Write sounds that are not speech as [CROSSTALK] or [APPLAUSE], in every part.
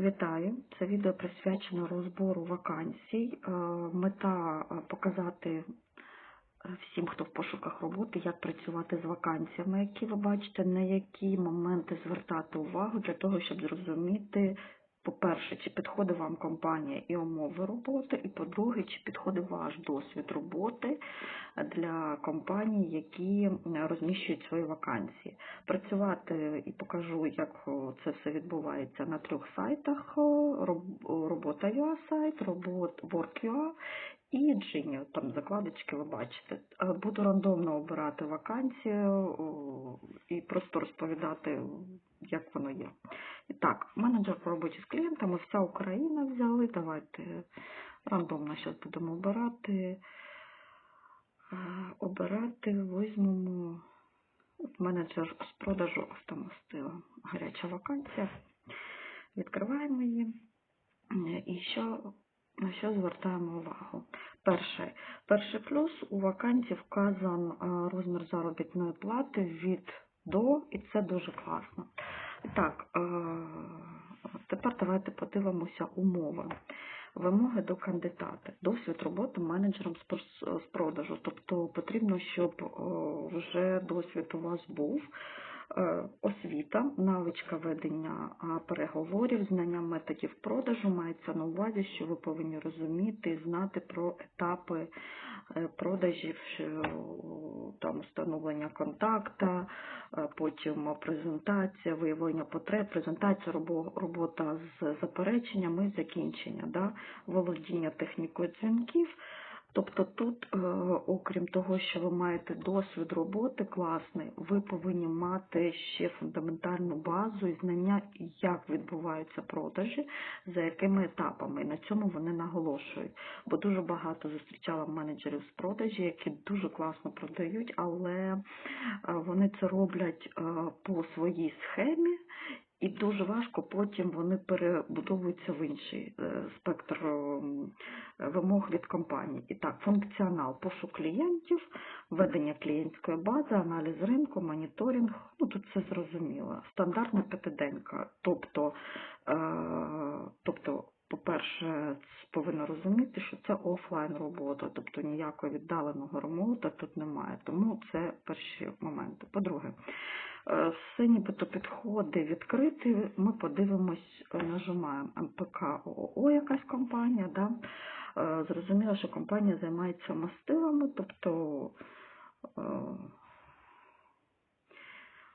Вітаю! Це відео присвячено розбору вакансій. Е, Мета е, показати е, всім, хто в пошуках роботи, як працювати з вакансіями, які ви бачите, на які моменти звертати увагу для того, щоб зрозуміти, по-перше, чи підходить вам компанія і умови роботи, і по-друге, чи підходить ваш досвід роботи для компаній, які розміщують свої вакансії. Працювати і покажу, як це все відбувається на трьох сайтах: робота.ua сайт, Work.ua і Genius, там закладочки ви бачите. Е, Буду рандомно обирати вакансію і просто розповідати, як воно є. І так, менеджер по роботі з клієнтами, вся Україна взяли. Давайте рандомно зараз будемо обирати. Е, Обирати візьмемо менеджер з продажу автомастила. Гаряча вакансія. Відкриваємо її. Е, І що, на що звертаємо увагу? Перше, перший плюс у вакансії вказан е, розмір заробітної плати від до, і це дуже класно. Так, е, тепер давайте подивимося умови. Вимоги до кандидата. Досвід роботи менеджером з продажу. Тобто потрібно, щоб е, вже досвід у вас був. Е, Освіта, навичка ведення переговорів, знання методів продажу мається на увазі, що ви повинні розуміти і знати про етапи е, продажів, там встановлення контакта, е, потім презентація, виявлення потреб, презентація, робота з запереченнями і закінчення, да? володіння технікою дзвінків. Тобто тут, е, окрім того, що ви маєте досвід роботи класний, ви повинні мати ще фундаментальну базу і знання, як відбуваються продажі, за якими етапами. І на цьому вони наголошують. Бо дуже багато зустрічала менеджерів з продажі, які дуже класно продають, але е, вони це роблять е, по своїй схемі. І дуже важко потім вони перебудовуються в інший спектр вимог від компанії. І так, функціонал, пошук клієнтів, ведення клієнтської бази, аналіз ринку, моніторинг. Ну тут все зрозуміло. Стандартна п'ятиденька. Тобто, е, тобто, по-перше, повинно розуміти, що це офлайн робота, тобто ніякого віддаленого ремонту тут немає. Тому це перші моменти. По-друге, е, все нібито підходи відкриті, ми подивимось, е, нажимаємо МПК ООО якась компанія, да? Е, Зрозуміло, що компанія займається мастилами, тобто е,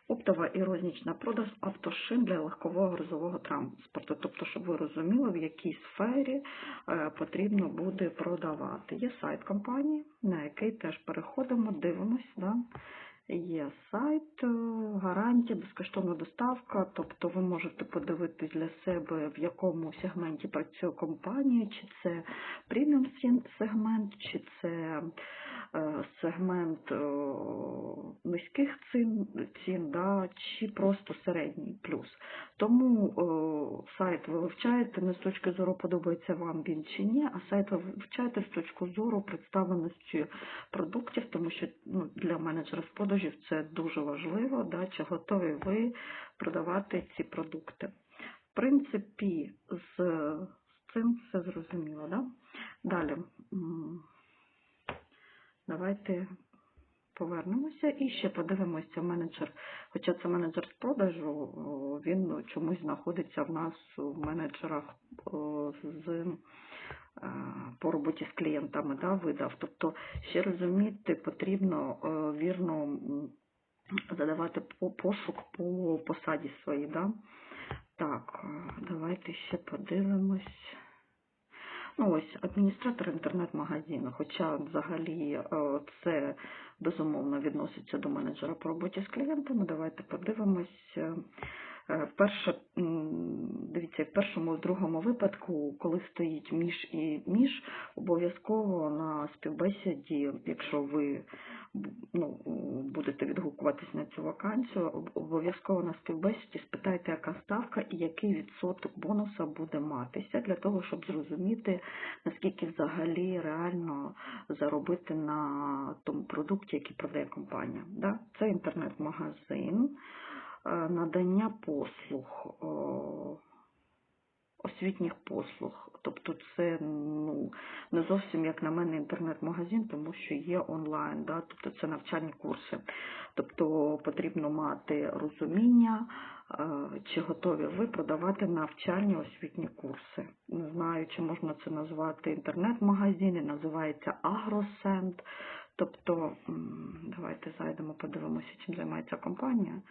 оптова і рознічна продаж автошин для легкового грузового транспорту. Тобто, щоб ви розуміли, в якій сфері е, потрібно буде продавати. Є сайт компанії, на який теж переходимо, дивимось. Да? Є сайт, е, гарантія, безкоштовна доставка, тобто ви можете подивитись для себе, в якому сегменті працює компанія, чи це преміум сегмент, чи це сегмент е, низьких цін, цін да, чи просто середній плюс. Тому е, сайт ви вивчаєте не з точки зору подобається вам він чи ні, а сайт ви вивчаєте з точки зору представленості продуктів, тому що ну, для менеджера з продажів це дуже важливо, да, чи готові ви продавати ці продукти. В принципі, з цим все зрозуміло. Да? Далі. Давайте повернемося і ще подивимося менеджер. Хоча це менеджер з продажу, він чомусь знаходиться в нас у менеджерах з е, по роботі з клієнтами, да, видав. Тобто ще розуміти потрібно е, вірно задавати пошук по посаді своїй. Да? Так, давайте ще подивимось. Ну ось адміністратор інтернет-магазину, хоча взагалі е, це безумовно відноситься до менеджера по роботі з клієнтами. Давайте подивимось. Е, е, Перше, дивіться, в першому в другому випадку, коли стоїть між і між, обов'язково на співбесіді, якщо ви ну, будете відгукуватись на цю вакансію, обов'язково на співбесіді спитайте, яка ставка і який відсоток бонуса буде матися, для того, щоб зрозуміти, наскільки взагалі реально заробити на тому продукті, який продає компанія. Да? Це інтернет-магазин, е, надання послуг. Освітніх послуг. Тобто це ну, не зовсім, як на мене, інтернет-магазин, тому що є онлайн, да? тобто це навчальні курси. Тобто потрібно мати розуміння, е, чи готові ви продавати навчальні освітні курси. Не знаю, чи можна це назвати інтернет-магазин, і називається Агросенд. Тобто, давайте зайдемо, подивимося, чим займається компанія.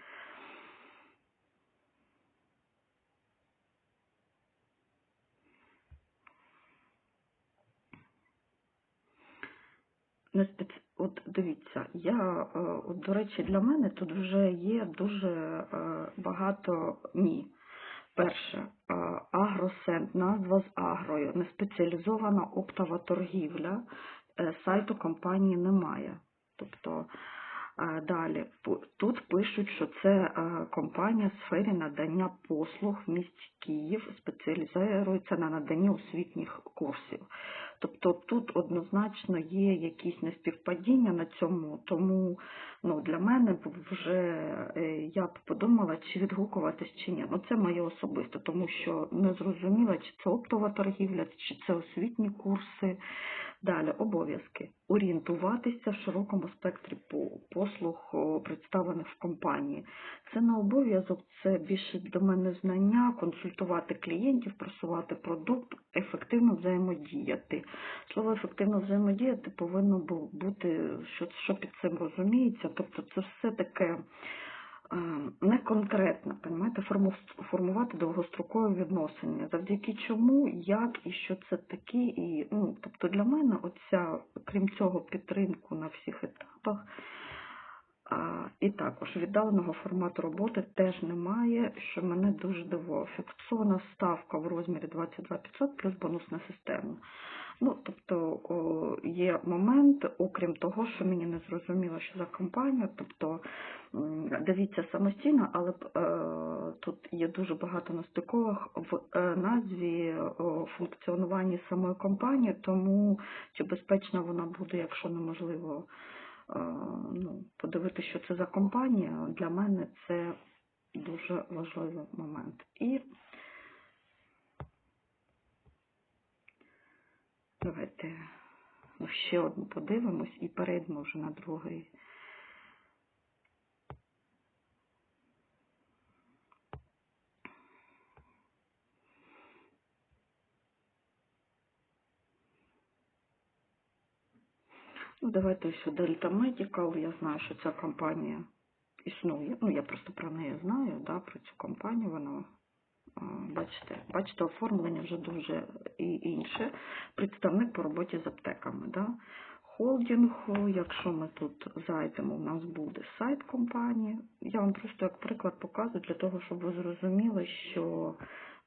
Не спец... От дивіться, я, е, от, до речі, для мене тут вже є дуже е, багато ні. Перше, е, агросент, назва з агрою, неспеціалізована оптова торгівля, сайту компанії немає. Тобто далі тут пишуть, що це компанія в сфері надання послуг в місті Київ, спеціалізується на наданні освітніх курсів. Тобто тут однозначно є якісь неспівпадіння на цьому, тому ну, для мене вже е, я б подумала, чи відгукуватись чи ні. Ну це моє особисто, тому що не зрозуміла, чи це оптова торгівля, чи це освітні курси. Далі обов'язки орієнтуватися в широкому спектрі по- послуг, представлених в компанії. Це не обов'язок, це більше до мене знання, консультувати клієнтів, просувати продукт, ефективно взаємодіяти. Слово ефективно взаємодіяти повинно бути, що, що під цим розуміється. Тобто це все таке е, не конкретно, понімаєте, формувати довгострокові відносини. Завдяки чому, як і що це таке. І, ну, тобто для мене оця, крім цього, підтримку на всіх етапах. А, і також віддаленого формату роботи теж немає, що мене дуже дивувало. Фіксована ставка в розмірі 22 500 плюс бонусна система. Ну, тобто є момент, окрім того, що мені не зрозуміло, що за компанія, тобто дивіться самостійно, але е, тут є дуже багато нестикових в е, назві о, функціонуванні самої компанії, тому чи безпечна вона буде, якщо неможливо е, ну, подивитися, що це за компанія, для мене це дуже важливий момент. І давайте ну, ще одну подивимось і перейдемо вже на другий. Ну, давайте ось Delta Medical. Я знаю, що ця компанія існує. Ну, я просто про неї знаю, да, про цю компанію. Вона, бачите, бачите, оформлення вже дуже і інше. Представник по роботі з аптеками. Да. Холдингу, якщо ми тут зайдемо, у нас буде сайт компанії. Я вам просто як приклад показую для того, щоб ви зрозуміли, що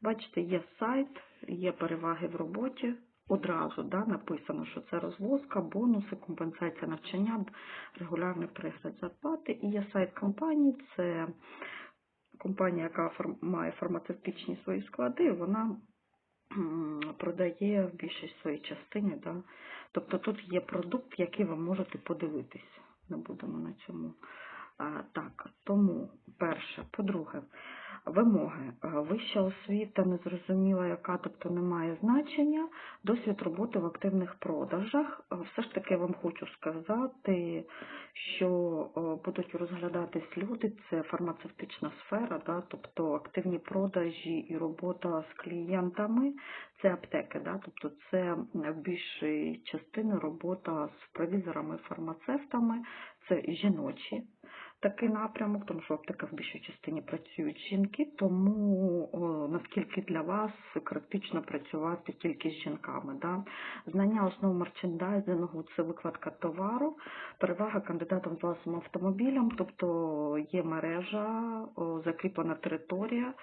бачите, є сайт, є переваги в роботі. Одразу да, написано, що це розвозка, бонуси, компенсація навчання, регулярний перегляд зарплати. І є сайт компанії, це компанія, яка має фармацевтичні свої склади, вона продає в більшій своїй частині. Да. Тобто тут є продукт, який ви можете подивитись. Не будемо на цьому. А, так, тому перше. По-друге, вимоги. Вища освіта незрозуміла, яка, тобто не має значення. Досвід роботи в активних продажах. Все ж таки вам хочу сказати, що будуть розглядатись люди, це фармацевтична сфера, да, тобто активні продажі і робота з клієнтами, це аптеки, да, тобто це в більшій частини робота з провізорами, фармацевтами, це жіночі такий напрямок, тому що оптика в більшій частині працюють жінки, тому о, наскільки для вас критично працювати тільки з жінками. Да? Знання основ мерчендайзингу це викладка товару, перевага кандидатам власним автомобілем, тобто є мережа, о, закріплена територія.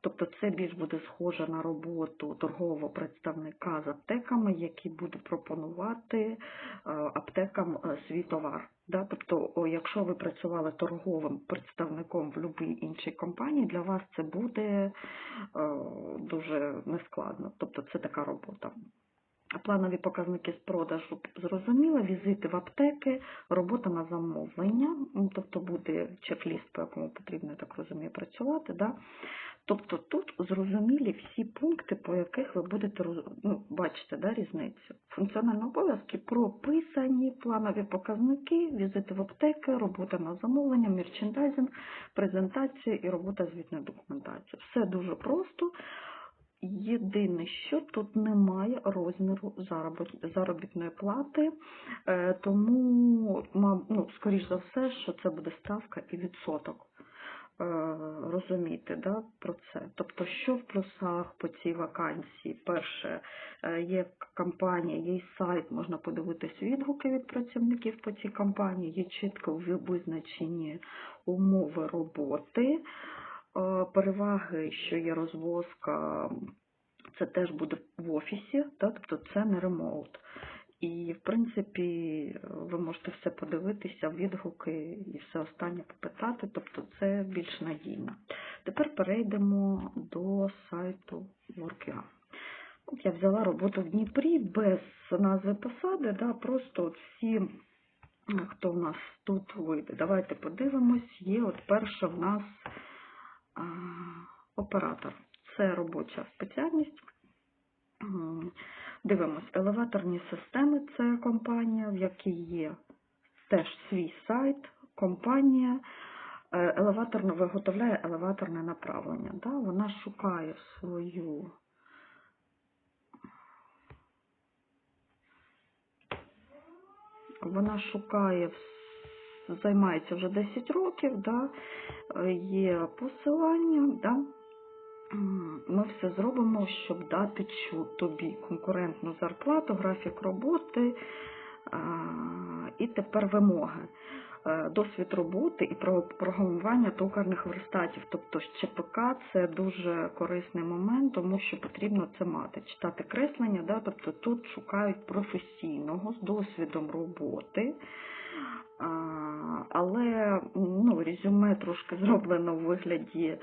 Тобто це більш буде схоже на роботу торгового представника з аптеками, який буде пропонувати е, аптекам е, свій товар. Да? Тобто, якщо ви працювали торговим представником в будь-якій іншій компанії, для вас це буде е, дуже нескладно. Тобто це така робота. Планові показники з продажу зрозуміло, візити в аптеки, робота на замовлення, ну, тобто буде чек-ліст, по якому потрібно, я так розумію, працювати. Да? Тобто тут зрозумілі всі пункти, по яких ви будете ну, бачите да, різницю. Функціональні обов'язки прописані, планові показники, візити в аптеки, робота на замовлення, мерчендайзинг, презентація і робота з звітною документацією. Все дуже просто. Єдине, що тут немає розміру заробітної плати, е, тому, ну, скоріш за все, що це буде ставка і відсоток. Е, Розуміти да, про це. Тобто, що в плюсах по цій вакансії? Перше, е, є кампанія, є сайт, можна подивитись відгуки від працівників по цій кампанії, є чітко визначені умови роботи. Е, Переваги, що є розвозка, це теж буде в офісі, да? тобто це не ремоут. І, в принципі, ви можете все подивитися, відгуки і все останнє попитати, тобто це більш надійно. Тепер перейдемо до сайту Workia. От я взяла роботу в Дніпрі без назви посади, да, просто от всі, хто в нас тут вийде. Давайте подивимось. Є от перша в нас оператор. Це робоча спеціальність. М, Дивимось, елеваторні системи це компанія, в якій є теж свій сайт, компанія. Е, Елеваторно виготовляє елеваторне направлення. Да? Вона шукає свою вона шукає, займається вже 10 років, да? е, є посилання, да? Ми все зробимо, щоб дати тобі конкурентну зарплату, графік роботи а, і тепер вимоги. Е, Досвід роботи і програмування токарних верстатів. Тобто ЧПК це дуже корисний момент, тому що потрібно це мати. Читати креслення, да? тобто тут шукають професійного з досвідом роботи. Але ну, резюме трошки [LAUGHS] зроблено в вигляді е,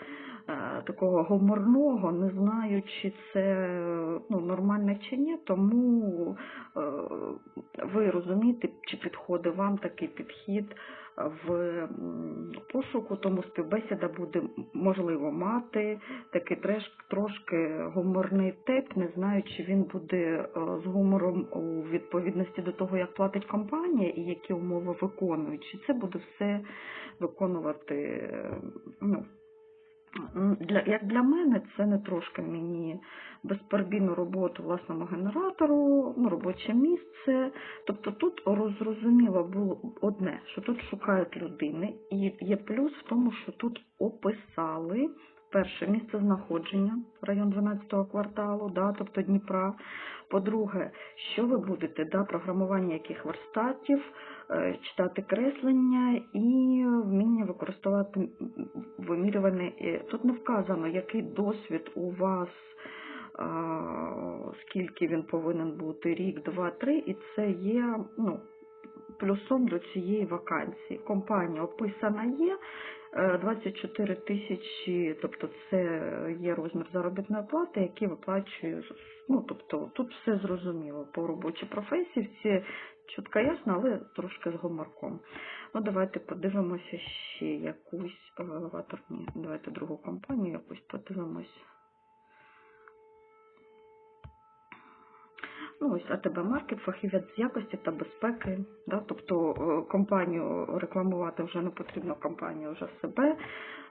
такого гуморного, не знаю, чи це ну, нормально чи ні, тому е, ви розумієте, чи підходить вам такий підхід в пошуку, тому співбесіда буде можливо мати такий трошки гуморний тип, не знаю, чи він буде е, з гумором у відповідності до того, як платить компанія і які умови виконує, чи це буде все виконувати е, ну, Для, як для мене, це не трошки мені безперебійну роботу власному генератору, ну, робоче місце. Тобто тут розрозуміло було одне, що тут шукають людини, і є плюс в тому, що тут описали перше місце знаходження, район 12 кварталу, да, тобто Дніпра. По-друге, що ви будете, да, програмування яких верстатів, е, читати креслення і вміння використовувати м, е, Тут не вказано, який досвід у вас, скільки він повинен бути, рік, два, три, і це є ну, плюсом до цієї вакансії. Компанія описана є. Е, 24 тисячі, тобто це є розмір заробітної плати, який виплачує, ну, тобто тут все зрозуміло по робочій професії, всі чітко ясно, але трошки з гуморком. Ну, давайте подивимося ще якусь елеваторні, давайте другу компанію якусь подивимось. Ну, ось АТБ Маркет, фахівець з якості та безпеки. Да? Тобто е, компанію рекламувати вже не потрібно, компанія вже себе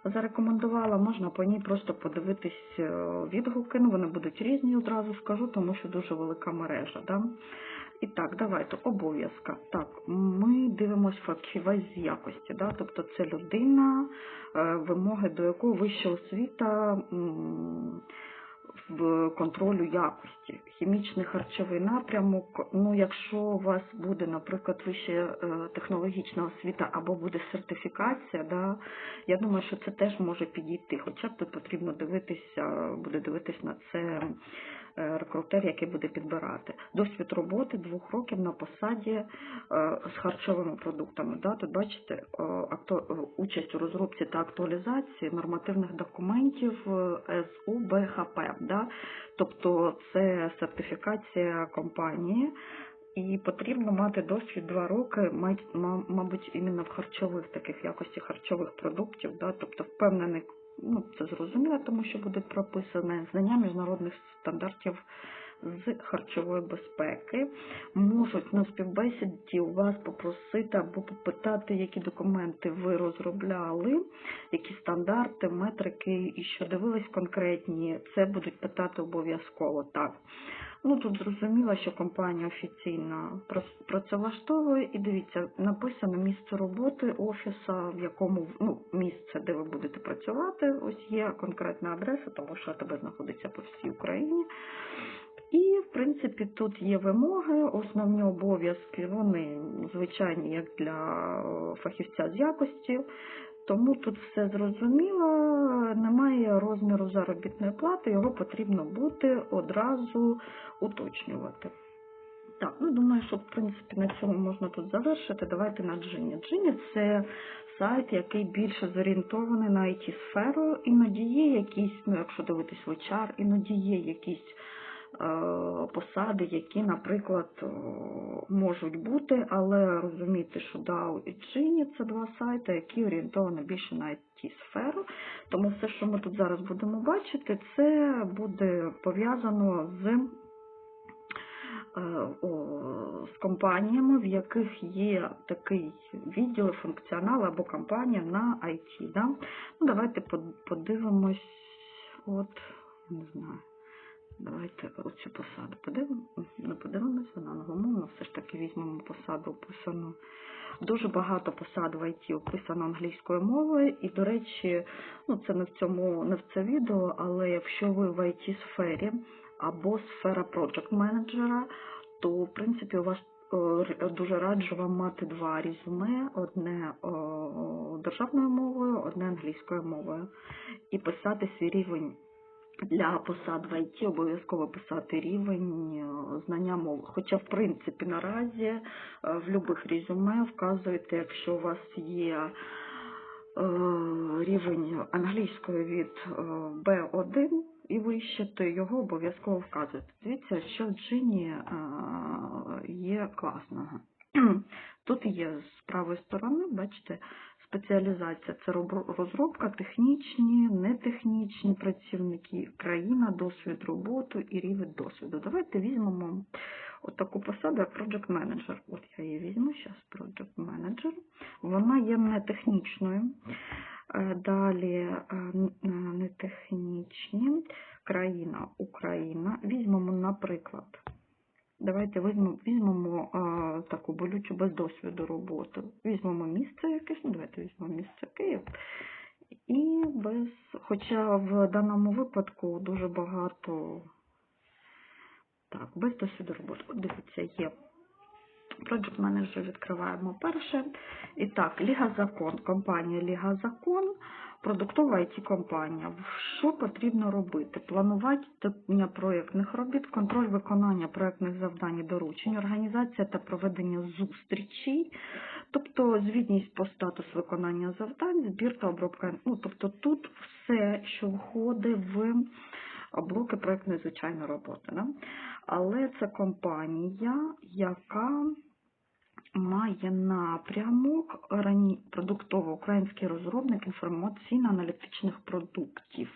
зарекомендувала. Можна по ній просто подивитись е, відгуки. Ну, вони будуть різні, одразу скажу, тому що дуже велика мережа. Да? І так, давайте обов'язка. Так, ми дивимося фахівець з якості. Да? Тобто це людина, е, вимоги до якого вища освіта. В контролю якості. Хімічний харчовий напрямок. Ну, якщо у вас буде, наприклад, вища е, технологічна освіта або буде сертифікація, да, я думаю, що це теж може підійти. Хоча б тут потрібно дивитися, буде дивитися на це рекрутер, який буде підбирати. Досвід роботи двох років на посаді е, з харчовими продуктами. Тут бачите, е, е, участь у розробці та актуалізації нормативних документів е, СУ БХП. Тобто це сертифікація компанії. І потрібно мати досвід два роки, мабуть, іменно в харчових таких якості харчових продуктів, да, тобто впевнений, ну це зрозуміло, тому що буде прописане знання міжнародних стандартів з харчової безпеки. Можуть на співбесіді у вас попросити або попитати, які документи ви розробляли, які стандарти, метрики і що дивились конкретні. Це будуть питати обов'язково так. Ну тут зрозуміло, що компанія офіційно працевлаштовує, і дивіться, написано місце роботи офіса, в якому ну, місце, де ви будете працювати. Ось є конкретна адреса, тому що АТБ знаходиться по всій Україні. І, в принципі, тут є вимоги, основні обов'язки, вони звичайні, як для фахівця з якості. Тому тут все зрозуміло, немає розміру заробітної плати, його потрібно буде одразу уточнювати. Так, ну думаю, що в принципі на цьому можна тут завершити. Давайте на Джині. Джині це сайт, який більше зорієнтований на it сферу Іноді є якісь, ну якщо дивитись в HR, іноді є якісь посади, які, наприклад, е, можуть бути, але розумійте, що DAO і Gini – це два сайти, які орієнтовані більше на it сферу. Тому все, що ми тут зараз будемо бачити, це буде пов'язано з е, з компаніями, в яких є такий відділ, функціонал або компанія на IT. Да? Ну, давайте подивимось, от, не знаю, давайте оцю посаду подивимось, не подивимось, вона англомовна, все ж таки візьмемо посаду описану. Дуже багато посад в IT описано англійською мовою, і, до речі, ну це не в цьому, не в це відео, але якщо ви в IT сфері або сфера project менеджера, то в принципі у вас е, дуже раджу вам мати два різюме: одне державною мовою, одне англійською мовою, і писати свій рівень. Для посад в IT обов'язково писати рівень е, знання мови. Хоча, в принципі, наразі е, в будь-яких резюме вказуєте, якщо у вас є е, рівень англійської від е, B1 і вище, то його обов'язково вказуєте. Дивіться, що в Джині є класного. [CLEARS THROAT] Тут є з правої сторони, бачите, спеціалізація це розробка, технічні, нетехнічні працівники, країна, досвід роботи і рівень досвіду. Давайте візьмемо от таку посаду, як project manager. От я її візьму зараз, project manager. Вона є не технічною. Е, Далі е, е, нетехнічні, країна, Україна. Візьмемо, наприклад, Давайте візьмемо, візьмемо а, таку болючу без досвіду роботи. Візьмемо місце якесь, ну давайте візьмемо місце Київ. І без, хоча в даному випадку дуже багато, так, без досвіду роботи. От дивіться, є Project Manager відкриваємо перше. І так, Ліга Закон, компанія Ліга Закон, продуктова it компанія. Що потрібно робити? Планування проєктних робіт, контроль виконання проєктних завдань і доручень, організація та проведення зустрічей, тобто звітність по статус виконання завдань, збір та обробка. Ну, тобто тут все, що входить в блоки проєктної звичайної роботи. Да? Але це компанія, яка має напрямок рані продуктово-український розробник інформаційно-аналітичних продуктів.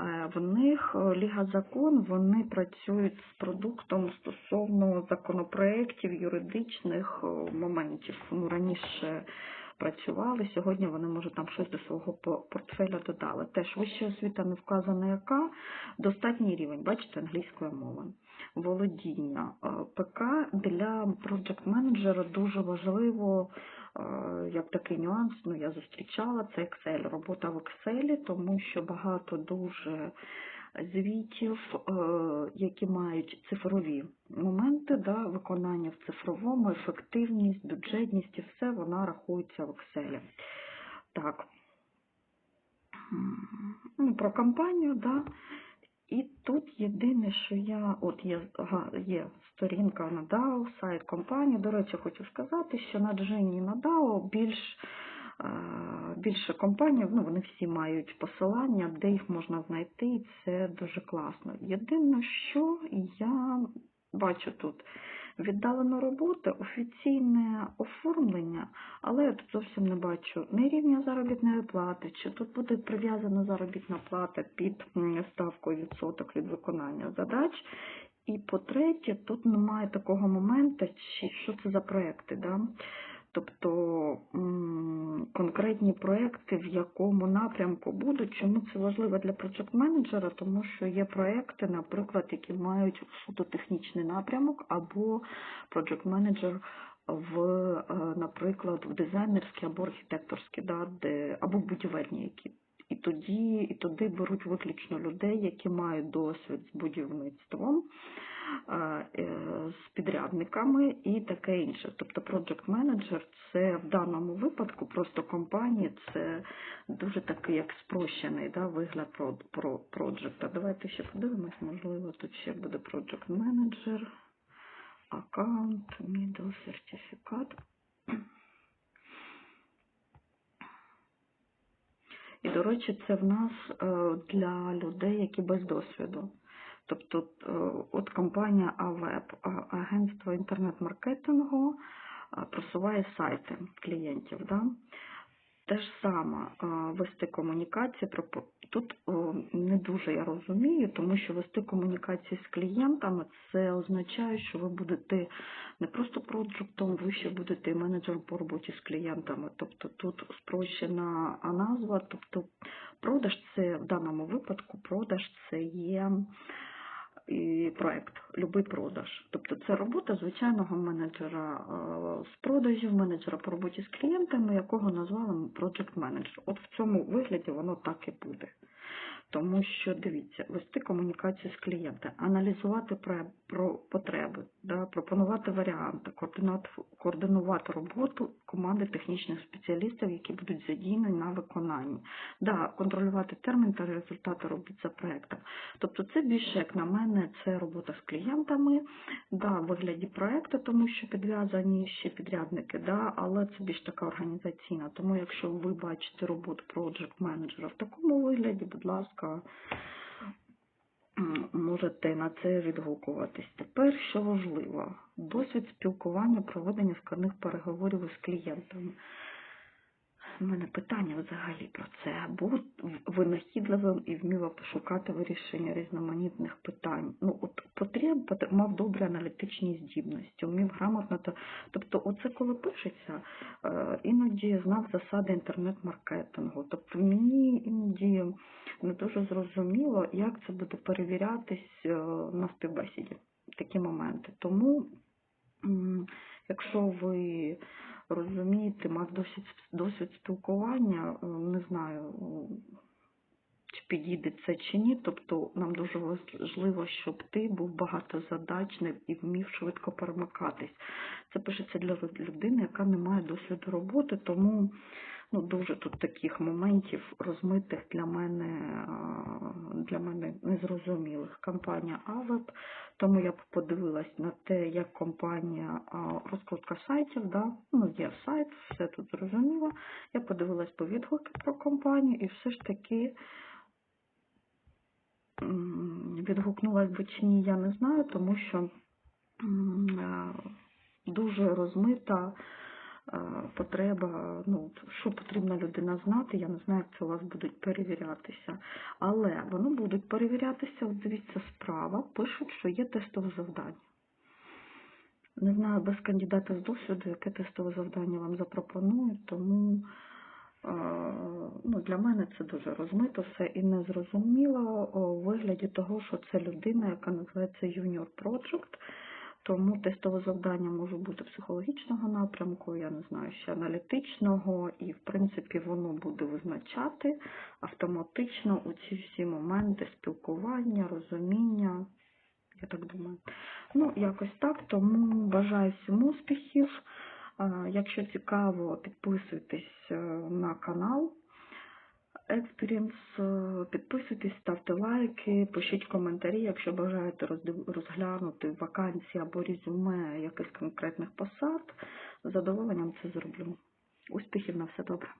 Е, В них е, Ліга Закон, вони працюють з продуктом стосовно законопроєктів, юридичних е, моментів. Ну, раніше працювали, сьогодні вони, може, там щось до свого портфеля додали. Теж вища освіта не вказана яка, достатній рівень, бачите, англійської мови володіння е, ПК для проджект менеджера дуже важливо, е, як такий нюанс, ну я зустрічала, це Excel, робота в Excel, тому що багато дуже звітів, е, які мають цифрові моменти, да, виконання в цифровому, ефективність, бюджетність і все, вона рахується в Excel. Так. Ну, про компанію, да. І тут єдине, що я, от є, є сторінка на DAO, сайт компанії. До речі, хочу сказати, що на Джині на DAO більш, е, більше компаній, ну вони всі мають посилання, де їх можна знайти, і це дуже класно. Єдине, що я бачу тут віддалену роботу, офіційне оформлення, але я тут зовсім не бачу ні рівня заробітної плати, чи тут буде прив'язана заробітна плата під ставкою відсоток від виконання задач. І по-третє, тут немає такого моменту, що це за проекти. Да? Тобто конкретні проекти, в якому напрямку будуть. Чому це важливо для проект менеджера? Тому що є проекти, наприклад, які мають суто технічний напрямок, або проект менеджер в, е, наприклад, в дизайнерські або архітекторські, да, де, або будівельні які. І тоді і туди беруть виключно людей, які мають досвід з будівництвом, е, е, з підрядниками і таке інше. Тобто project менеджер це в даному випадку просто компанії, це дуже такий як спрощений да, вигляд проджекта. Давайте ще подивимось, можливо, тут ще буде project менеджер, аккаунт, middle сертифікат. І, до речі, це в нас е, для людей, які без досвіду. Тобто, е, от компанія АВЕП, агентство інтернет-маркетингу, е, просуває сайти клієнтів. Да? Те ж саме е, вести комунікації. пропо- Тут не дуже я розумію, тому що вести комунікації з клієнтами це означає, що ви будете не просто проджектом, ви ще будете менеджером по роботі з клієнтами. Тобто тут спрощена назва, тобто продаж це в даному випадку продаж це є і проект, любий продаж. Тобто це робота звичайного менеджера е, з продажів, менеджера по роботі з клієнтами, якого назвали project менеджер. От в цьому вигляді воно так і буде. Тому що дивіться, вести комунікацію з клієнтом, аналізувати про, потреби, да, пропонувати варіанти, координувати роботу команди технічних спеціалістів, які будуть задіяні на виконанні, да, контролювати термін та результати робіт за проектом. Тобто це більше, як на мене, це робота з клієнтами, да, в вигляді проекту, тому що підв'язані ще підрядники, да, але це більш така організаційна. Тому якщо ви бачите роботу project менеджера в такому вигляді, будь ласка, можете на це відгукуватись. Тепер, що важливо, досвід спілкування, проведення складних переговорів із клієнтами. У мене питання взагалі про це. Будь винахідливим і вміло пошукати вирішення різноманітних питань. Ну, от потреб мав добрі аналітичні здібності, вмів грамотно тобто, оце коли пишеться, е, іноді знав засади інтернет-маркетингу. Тобто мені іноді не дуже зрозуміло, як це буде перевірятись е, на співбесіді такі моменти. Тому, якщо ви розумієте, мав досвід, досвід спілкування, е, не знаю, е, чи підійде це чи ні. Тобто нам дуже важливо, щоб ти був багатозадачним і вмів швидко перемикатись. Це пишеться для людини, яка не має досвіду роботи, тому ну, дуже тут таких моментів розмитих для мене, для мене незрозумілих. Компанія АВЕП, тому я б подивилась на те, як компанія розкрутка сайтів, да? ну, є сайт, все тут зрозуміло. Я подивилась по відгуки про компанію і все ж таки відгукнулась би чи ні, я не знаю, тому що дуже розмита е, потреба, ну, що потрібна людина знати, я не знаю, як це у вас будуть перевірятися. Але вони будуть перевірятися, от дивіться, справа, пишуть, що є тестове завдання. Не знаю, без кандидата з досвіду, яке тестове завдання вам запропонують, тому е, ну, для мене це дуже розмито все і незрозуміло у вигляді того, що це людина, яка називається Junior Project, тому тестове завдання може бути психологічного напрямку, я не знаю, ще аналітичного, і в принципі воно буде визначати автоматично у ці всі моменти спілкування, розуміння. Я так думаю. Ну, якось так, тому бажаю всім успіхів. Якщо цікаво, підписуйтесь е, на канал Experience, е, підписуйтесь, ставте лайки, пишіть коментарі, якщо бажаєте розглянути вакансії або резюме якихось конкретних посад. З задоволенням це зроблю. Успіхів на все добре.